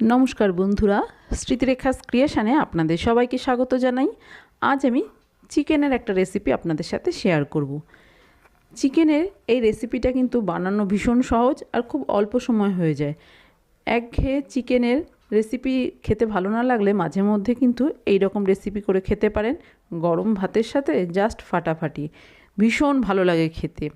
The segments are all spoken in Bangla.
নমস্কার বন্ধুরা স্মৃতিরেখা ক্রিয়েশনে আপনাদের সবাইকে স্বাগত জানাই। আজ আমি চিকেনের একটা রেসিপি আপনাদের সাথে শেয়ার করব। চিকেনের এই রেসিপিটা কিন্তু বানানো ভীষণ সহজ আর খুব অল্প সময় হয়ে যায়। একঘেয়ে চিকেনের রেসিপি খেতে ভালো না লাগলে মাঝে মধ্যে কিন্তু এই রকম রেসিপি করে খেতে পারেন গরম ভাতের সাথে জাস্ট ফাটাফাটি। ভীষণ ভালো লাগে খেতে।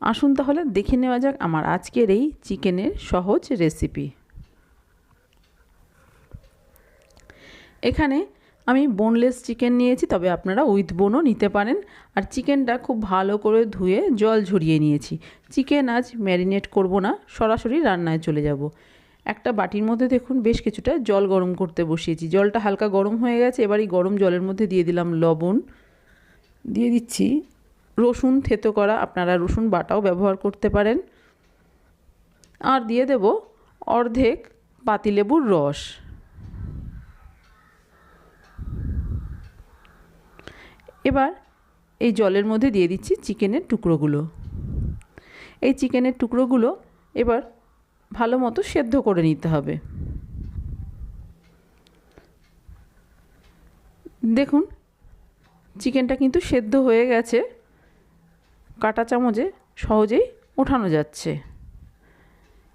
আসুন তাহলে দেখে নেওয়া যাক আমার আজকের এই চিকেনের সহজ রেসিপি এখানে আমি বোনলেস চিকেন নিয়েছি, তবে আপনারা উইথ বোনও নিতে পারেন। আর চিকেনটা খুব ভালো করে ধুয়ে জল ঝরিয়ে নিয়েছি। চিকেন আজ ম্যারিনেট করব না, সরাসরি রান্নায় চলে যাব। একটা বাটির মধ্যে দেখুন, বেশ কিছুটা জল গরম করতে বসিয়েছি। জলটা হালকা গরম হয়ে গেছে, এবার এই গরম জলের মধ্যে দিয়ে দিলাম লবণ। দিয়ে দিচ্ছি রসুন থেতো করা, আপনারা রসুন বাটাও ব্যবহার করতে পারেন। আর দিয়ে দেব অর্ধেক পাতিলেবুর রস। এবার এই জলের মধ্যে দিয়ে দিচ্ছি চিকেনের টুকরোগুলো। এই চিকেনের টুকরোগুলো এবার ভালো মতো সেদ্ধ করে নিতে হবে। দেখুন, চিকেনটা কিন্তু সেদ্ধ হয়ে গেছে। কাটা চামচে সহজেই ওঠানো যাচ্ছে।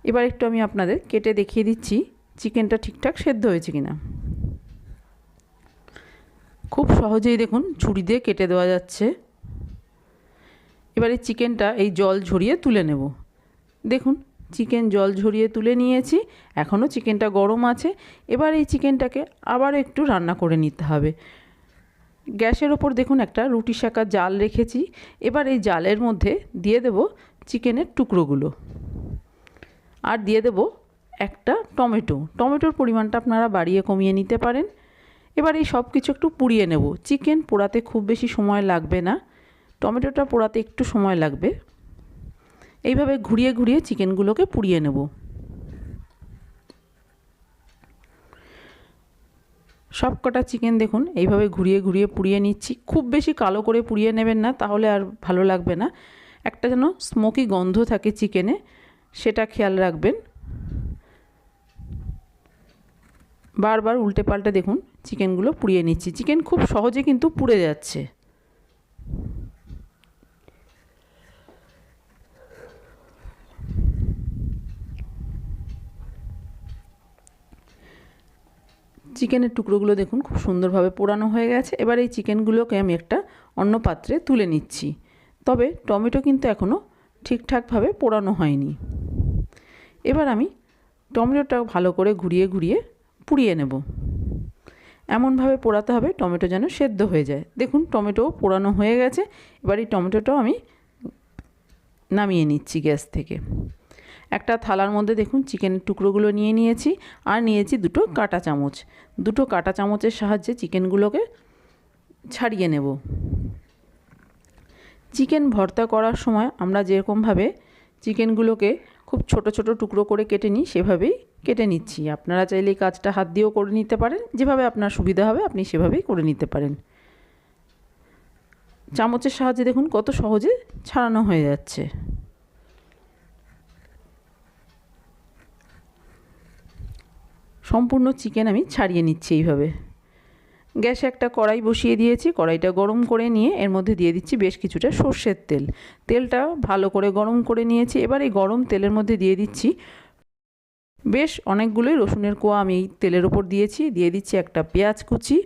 এবার একটু আমি আপনাদের কেটে দেখিয়ে দিচ্ছি চিকেনটা ঠিকঠাক সেদ্ধ হয়েছে কিনা। খুব সহজেই দেখুন ছুরি দিয়ে কেটে দেওয়া যাচ্ছে। এবার এই চিকেনটা এই জল ঝরিয়ে তুলে নেব। দেখুন, চিকেন জল ঝরিয়ে তুলে নিয়েছি এখনও চিকেনটা গরম আছে। এবার এই চিকেনটাকে আবার একটু রান্না করে নিতে হবে। গ্যাসের ওপর দেখুন একটা রুটি শাকা জাল রেখেছি। এবার এই জালের মধ্যে দিয়ে দেব চিকেনের টুকরোগুলো। আর দিয়ে দেব একটা টমেটো। টমেটোর পরিমাণটা আপনারা বাড়িয়ে কমিয়ে নিতে পারেন। এবার এই সব কিছু একটু পুড়িয়ে নেব। চিকেন পোড়াতে খুব বেশি সময় লাগবে না। টমেটোটা পোড়াতে একটু সময় লাগবে। এইভাবে ঘুরিয়ে ঘুরিয়ে চিকেনগুলোকে পুড়িয়ে নেব। সব কটা চিকেন দেখুন, এইভাবে ঘুরিয়ে ঘুরিয়ে পুড়িয়ে নিচ্ছি। খুব বেশি কালো করে পুড়িয়ে নেবেন না, তাহলে আর ভালো লাগবে না। একটা যেন স্মোকি গন্ধ থাকে চিকেনে, সেটা খেয়াল রাখবেন। বারবার উল্টে পাল্টে দেখুন চিকেনগুলো পুড়িয়ে নিচ্ছি। চিকেন খুব সহজে কিন্তু পুড়ে যাচ্ছে। চিকেনের টুকরোগুলো দেখুন খুব সুন্দরভাবে পোড়ানো হয়ে গেছে। এবার এই চিকেনগুলোকে আমি একটা অন্য পাত্রে তুলে নিচ্ছি। তবে টমেটো কিন্তু এখনও ঠিকঠাকভাবে পোড়ানো হয়নি। এবার আমি টমেটোটা ভালো করে ঘুরিয়ে ঘুরিয়ে পুড়িয়ে নেব। এমনভাবে পোড়াতে হবে টমেটো যেন সেদ্ধ হয়ে যায়। দেখুন টমেটো পোড়ানো হয়ে গেছে। এবার এই টমেটোটাও আমি নামিয়ে নিচ্ছি গ্যাস থেকে। একটা থালার মধ্যে দেখুন, চিকেনের টুকরোগুলো নিয়ে নিয়েছি আর নিয়েছি দুটো কাটা চামচ। দুটো কাটা চামচের সাহায্যে চিকেনগুলোকে ছাড়িয়ে নেব। চিকেন ভর্তা করার সময় আমরা যেরকমভাবে চিকেনগুলোকে খুব ছোট ছোট টুকরো করে কেটে নিই, সেভাবেই কেটে নিচ্ছি। আপনারা চাইলে এই কাজটা হাত দিয়েও করে নিতে পারেন। যেভাবে আপনার সুবিধা হবে, আপনি সেভাবেই করে নিতে পারেন। চামচের সাহায্যে দেখুন কত সহজে ছাড়ানো হয়ে যাচ্ছে। সম্পূর্ণ চিকেন আমি ছাড়িয়ে নিচ্ছি এইভাবে। গ্যাসে একটা কড়াই বসিয়ে দিয়েছি। কড়াইটা গরম করে নিয়ে এর মধ্যে দিয়ে দিচ্ছি বেশ কিছুটা সর্ষের তেল। তেলটা ভালো করে গরম করে নিয়েছি। এবার এই গরম তেলের মধ্যে দিয়ে দিচ্ছি বেশ, অনেকগুলোই রসুনের কোয়া আমি তেলের ওপর দিয়েছি। দিয়ে দিচ্ছি একটা পেঁয়াজ কুচি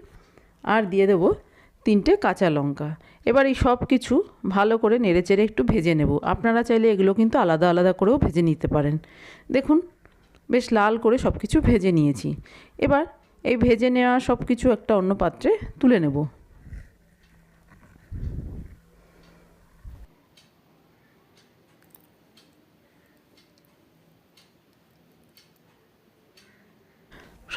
আর দিয়ে দেবো তিনটে কাঁচা লঙ্কা। এবার এই সব কিছু ভালো করে নেড়েচেড়ে একটু ভেজে নেব। আপনারা চাইলে এগুলো কিন্তু আলাদা আলাদা করেও ভেজে নিতে পারেন। দেখুন, বেশ লাল করে সব কিছু ভেজে নিয়েছি। এবার এই ভেজে নেওয়া সব কিছু একটা অন্য পাত্রে তুলে নেব।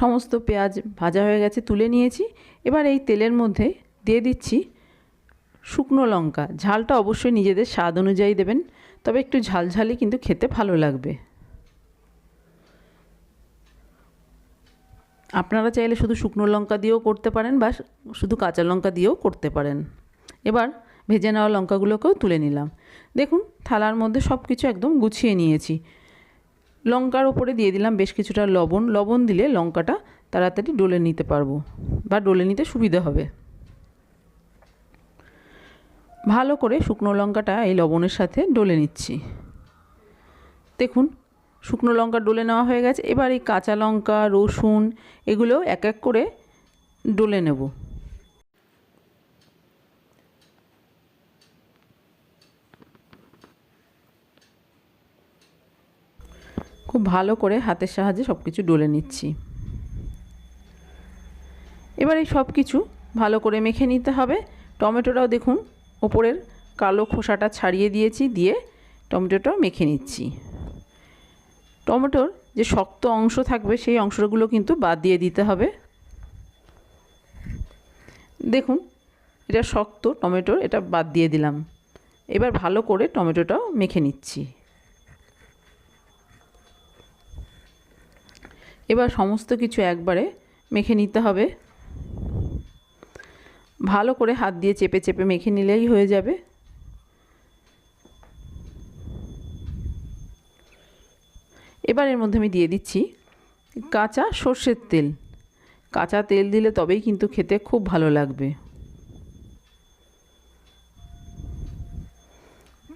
সমস্ত পেঁয়াজ ভাজা হয়ে গেছে, তুলে নিয়েছি। এবার এই তেলের মধ্যে দিয়ে দিচ্ছি শুকনো লঙ্কা। ঝালটা অবশ্যই নিজেদের স্বাদ অনুযায়ী দেবেন, তবে একটু ঝালঝালি কিন্তু খেতে ভালো লাগবে। আপনারা চাইলে শুধু শুকনো লঙ্কা দিয়েও করতে পারেন বা শুধু কাঁচা লঙ্কা দিয়েও করতে পারেন। এবার ভেজে নেওয়া লঙ্কাগুলোকেও তুলে নিলাম। দেখুন, থালার মধ্যে সব কিছু একদম গুছিয়ে নিয়েছি। লঙ্কার ওপরে দিয়ে দিলাম বেশ কিছুটা লবণ। লবণ দিলে লঙ্কাটা তাড়াতাড়ি ডলে নিতে পারব বা ডলে নিতে সুবিধা হবে। ভালো করে শুকনো লঙ্কাটা এই লবণের সাথে ডলে নিচ্ছি। দেখুন, শুকনো লঙ্কা ডলে নেওয়া হয়ে গেছে। এবার এই কাঁচা লঙ্কা, রসুন এগুলো এক এক করে ডলে নেব। খুব ভালো করে হাতের সাহায্যে সব কিছু ডলে নিচ্ছি। এবার এই সব কিছু ভালো করে মেখে নিতে হবে। টমেটোটাও দেখুন, ওপরের কালো খোসাটা ছাড়িয়ে দিয়েছি, দিয়ে টমেটোটাও মেখে নিচ্ছি। টমেটোর যে শক্ত অংশ থাকবে, সেই অংশগুলো কিন্তু বাদ দিয়ে দিতে হবে। দেখুন, এটা শক্ত টমেটোর, এটা বাদ দিয়ে দিলাম। এবার ভালো করে টমেটোটাও মেখে নিচ্ছি। এবার সমস্ত কিছু একবারে মেখে নিতে হবে। ভালো করে হাত দিয়ে চেপে চেপে মেখে নিলেই হয়ে যাবে। এবার এর মধ্যে আমি দিয়ে দিচ্ছি কাঁচা সর্ষের তেল। কাঁচা তেল দিলে তবেই কিন্তু খেতে খুব ভালো লাগবে।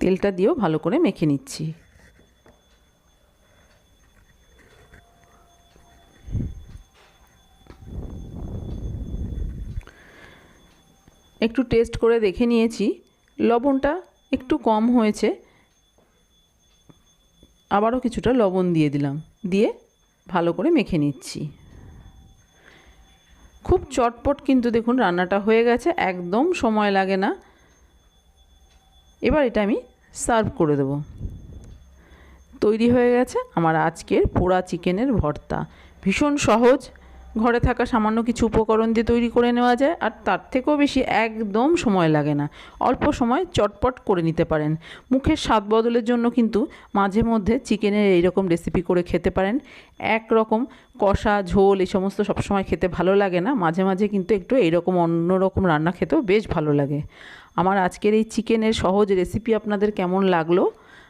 তেলটা দিয়েও ভালো করে মেখে নিচ্ছি। একটু টেস্ট করে দেখে নিয়েছি। লবণটা একটু কম হয়েছে। আবারও কিছুটা লবণ দিয়ে দিলাম। দিয়ে ভালো করে মেখে নিচ্ছি। খুব চটপট কিন্তু দেখুন রান্নাটা হয়ে গেছে, একদম সময় লাগে না। এবার এটা আমি সার্ভ করে দেবো। তৈরি হয়ে গেছে আমার আজকের পোড়া চিকেনের ভর্তা। ভীষণ সহজ ঘরে থাকা সামান্য কিছু উপকরণ দিয়ে তৈরি করে নেওয়া যায়, আর তার থেকেও বেশি একদম সময় লাগে না। অল্প সময় চটপট করে নিতে পারেন। মুখের স্বাদ বদলের জন্য কিন্তু মাঝে মধ্যে চিকেনের এইরকম রেসিপি করে খেতে পারেন। এক রকম কষা, ঝোল এই সমস্ত সবসময় খেতে ভালো লাগে না। মাঝে মাঝে কিন্তু একটু এইরকম অন্য রকম রান্না খেতেও বেশ ভালো লাগে। আমার আজকের এই চিকেনের সহজ রেসিপি আপনাদের কেমন লাগল?